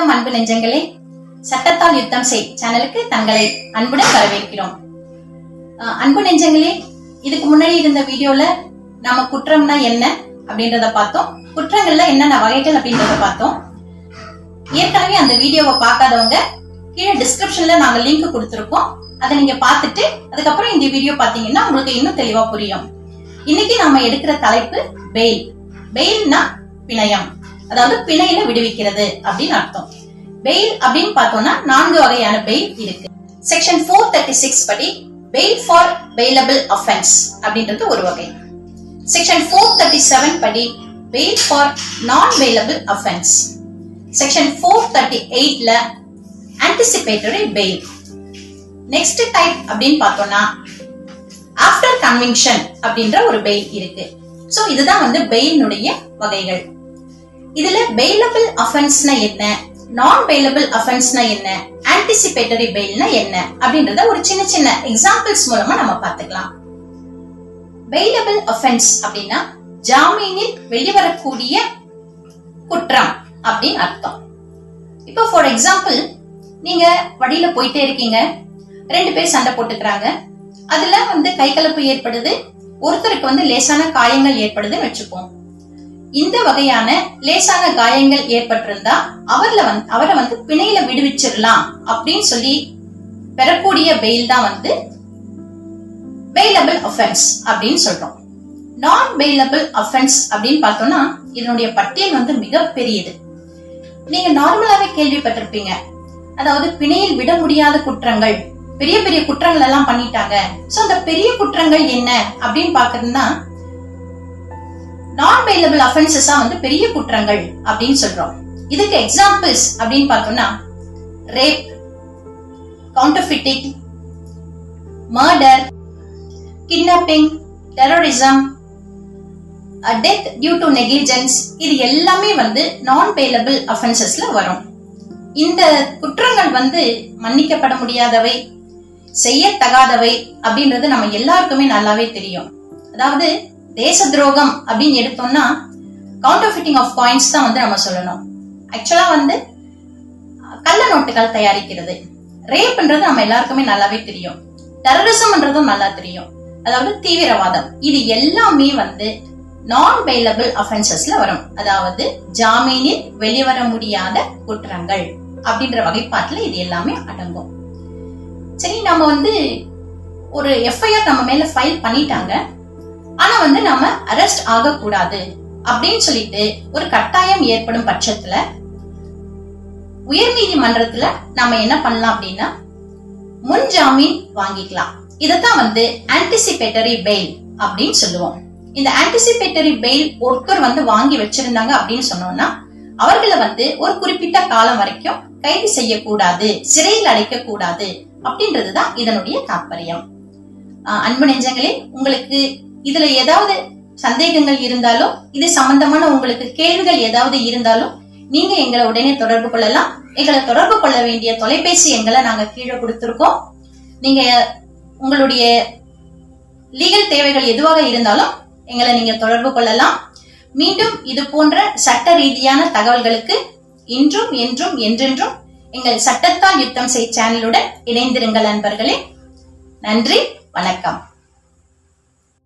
வணக்கம் அன்பு நெஞ்சங்களே. சட்டத்தால் யுத்தம் செய். சேனலுக்கு தங்களை அன்புடன் வரவேற்கிறோம். அன்பு நெஞ்சங்களே இதுக்கு முன்னாடி இருந்த வீடியோல நம்ம குற்றம்னா என்ன அப்படின்றத பார்த்தோம். குற்றங்கள்ல என்னென்ன வகைகள் அப்படின்றத பார்த்தோம். ஏற்கனவே அந்த வீடியோவை பார்க்காதவங்க கீழே டிஸ்கிரிப்ஷன்ல நாங்க லிங்க் கொடுத்துருக்கோம். அதை நீங்க பார்த்துட்டு அதுக்கப்புறம் இந்த வீடியோ பாத்தீங்கன்னா உங்களுக்கு இன்னும் தெளிவா புரியும். இன்னைக்கு நாம எடுக்கிற தலைப்பு பெயில் பெயில்னா பிணையம். அதாவது பிணையில விடுவிக்கிறது அப்படின்னு அர்த்தம். பெயில் அப்படின்னு பார்த்தோம்னா நான்கு வகையான பெயில் இருக்கு. செக்ஷன் ஃபோர் தேர்ட்டி சிக்ஸ் படி பெயில் ஃபார் பெயிலபிள் அஃபென்ஸ் அப்படின்றது ஒரு வகை. செக்ஷன் ஃபோர் தேர்ட்டி செவன் படி bail for non bailable offence section four thirty எயிட்ல ஆன்டிசிபேட்டரி பெயில் நெக்ஸ்ட் டைப் அப்படின்னு பார்த்தோம்னா ஆஃப்டர் கன்வின்ஷன் அப்படின்ற ஒரு பெயில் இருக்கு. சோ இதுதான் வந்து பெயினுடைய வகைகள். இதுல பெயிலபிள் அஃபென்ஸ்னா என்ன? நான் பெயிலபிள் அஃபென்ஸ்னா என்ன? ஆன்டிசிபேட்டரி பெயில்னா என்ன? அப்படின்றத ஒரு சின்ன சின்ன எக்ஸாம்பிள்ஸ் மூலமா நம்ம பார்த்துக்கலாம். பெயிலபிள் அஃபென்ஸ் அப்படின்னா ஜாமீனில் வெளிவரக்கூடிய குற்றம் அப்படின்னு அர்த்தம். இப்போ ஃபார் எக்ஸாம்பிள் நீங்க வழியில போயிட்டே இருக்கீங்க. ரெண்டு பேர் சண்டை போட்டுக்கிறாங்க. அதுல வந்து கைகலப்பு ஏற்படுது. ஒருத்தருக்கு வந்து லேசான காயங்கள் ஏற்படுதுன்னு வச்சுப்போம். இந்த வகையான லேசான காயங்கள் ஏற்பட்டிருந்தா அவர்ல வந்து அவரை வந்து பிணையில விடுவிச்சிடலாம் அப்படின்னு சொல்லி பெறக்கூடிய பெயில் தான் வந்து பெயிலபிள் அஃபென்ஸ் அப்படின்னு சொல்றோம். நான் பெயிலபிள் அஃபென்ஸ் அப்படின்னு பார்த்தோம்னா இதனுடைய பட்டியல் வந்து மிக பெரியது நீங்க நார்மலாவே கேள்விப்பட்டிருப்பீங்க. அதாவது பிணையில் விட முடியாத குற்றங்கள் பெரிய பெரிய குற்றங்கள் எல்லாம் பண்ணிட்டாங்க. சோ அந்த பெரிய குற்றங்கள் என்ன அப்படின்னு பாக்குறதுன்னா நான் பெயிலபிள் அஃபென்சஸா வந்து பெரிய குற்றங்கள் அப்படின்னு சொல்றோம். இதுக்கு எக்ஸாம்பிள்ஸ் அப்படின்னு பார்த்தோம்னா rape counterfeiting murder kidnapping terrorism death due to negligence இது எல்லாமே வந்து நான் பெயிலபிள் அஃபென்சஸ்ல வரும். இந்த குற்றங்கள் வந்து மன்னிக்கப்பட முடியாதவை செய்யத்தகாதவை அப்படின்றது நம்ம எல்லாருக்குமே நல்லாவே தெரியும். அதாவது தேச துரோகம் அப்படின்னு எடுத்தோம்னா கவுண்டர் ஃபிட்டிங் ஆஃப் காயின்ஸ் தான் வந்து நம்ம சொல்லணும். ஆக்சுவலா வந்து கள்ள நோட்டுகள் தயாரிக்கிறது. ரேப்ன்றது நம்ம எல்லாருக்குமே நல்லாவே தெரியும். டெரரிசம்ன்றதும் நல்லா தெரியும். அதாவது தீவிரவாதம். இது எல்லாமே வந்து நான் பெயிலபிள் அஃபென்சஸ்ல வரும். அதாவது ஜாமீனில் வெளிவர முடியாத குற்றங்கள் அப்படின்ற வகைப்பாட்டுல இது எல்லாமே அடங்கும். சரி நம்ம வந்து ஒரு எஃப்ஐஆர் நம்ம மேல ஃபைல் பண்ணிட்டாங்க. வந்து நாம அரெஸ்ட் ஆகக்கூடாது அப்படின்னு சொல்லிட்டு ஒரு கட்டாயம் ஏற்படும் பட்சத்துல உயர் நீதிமன்றத்துல நாம என்ன பண்ணலாம் அப்படின்னா முன் ஜாமீன் வாங்கிக்கலாம். இதத்தான் வந்து ஆன்டிசிபேட்டரி பெயில் அப்படின்னு சொல்லுவோம். இந்த ஆன்டிசிபேட்டரி பெயில் ஒருத்தர் வந்து வாங்கி வச்சிருந்தாங்க அப்படின்னு சொன்னோம்னா அவர்களை வந்து ஒரு குறிப்பிட்ட காலம் வரைக்கும் கைது செய்யக்கூடாது சிறையில் அடைக்க கூடாது அப்படின்றதுதான் இதனுடைய தாற்பயம். அன்பு நெஞ்சங்களே உங்களுக்கு இதுல ஏதாவது சந்தேகங்கள் இருந்தாலும் இது சம்பந்தமான உங்களுக்கு கேள்விகள் ஏதாவது இருந்தாலும் நீங்க எங்களை உடனே தொடர்பு கொள்ளலாம். எங்களை தொடர்பு கொள்ள வேண்டிய தொலைபேசி எங்களை நாங்க கீழே கொடுத்திருக்கோம். நீங்க உங்களுடைய லீகல் தேவைகள் எதுவாக இருந்தாலும் எங்களை நீங்க தொடர்பு கொள்ளலாம். மீண்டும் இது போன்ற சட்ட ரீதியான தகவல்களுக்கு இன்றும் என்றும் என்றென்றும் எங்கள் சட்டத்தால் யுத்தம் செய் சேனலுடன் இணைந்திருங்கள் நண்பர்களே நன்றி வணக்கம்.